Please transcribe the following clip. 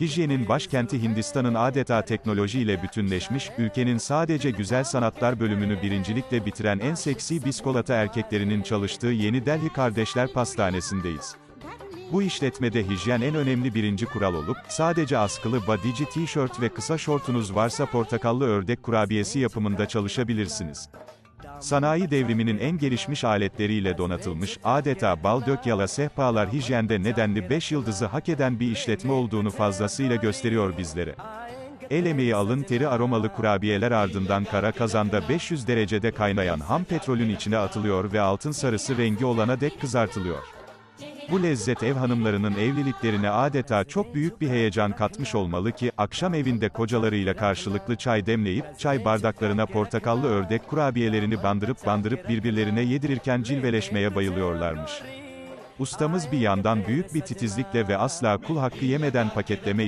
Hijyenin başkenti Hindistan'ın adeta teknolojiyle bütünleşmiş, ülkenin sadece güzel sanatlar bölümünü birincilikle bitiren en seksi biskolata erkeklerinin çalıştığı Yeni Delhi Kardeşler Pastanesi'ndeyiz. Bu işletmede hijyen en önemli birinci kural olup, sadece askılı badici tişört ve kısa şortunuz varsa portakallı ördek kurabiyesi yapımında çalışabilirsiniz. Sanayi devriminin en gelişmiş aletleriyle donatılmış, adeta bal dök yala sehpalar hijyende nedenli 5 yıldızı hak eden bir işletme olduğunu fazlasıyla gösteriyor bizlere. El emeği alın teri aromalı kurabiyeler ardından kara kazanda 500 derecede kaynayan ham petrolün içine atılıyor ve altın sarısı rengi olana dek kızartılıyor. Bu lezzet ev hanımlarının evliliklerine adeta çok büyük bir heyecan katmış olmalı ki, akşam evinde kocalarıyla karşılıklı çay demleyip, çay bardaklarına portakallı ördek kurabiyelerini bandırıp bandırıp birbirlerine yedirirken cilveleşmeye bayılıyorlarmış. Ustamız bir yandan büyük bir titizlikle ve asla kul hakkı yemeden paketleme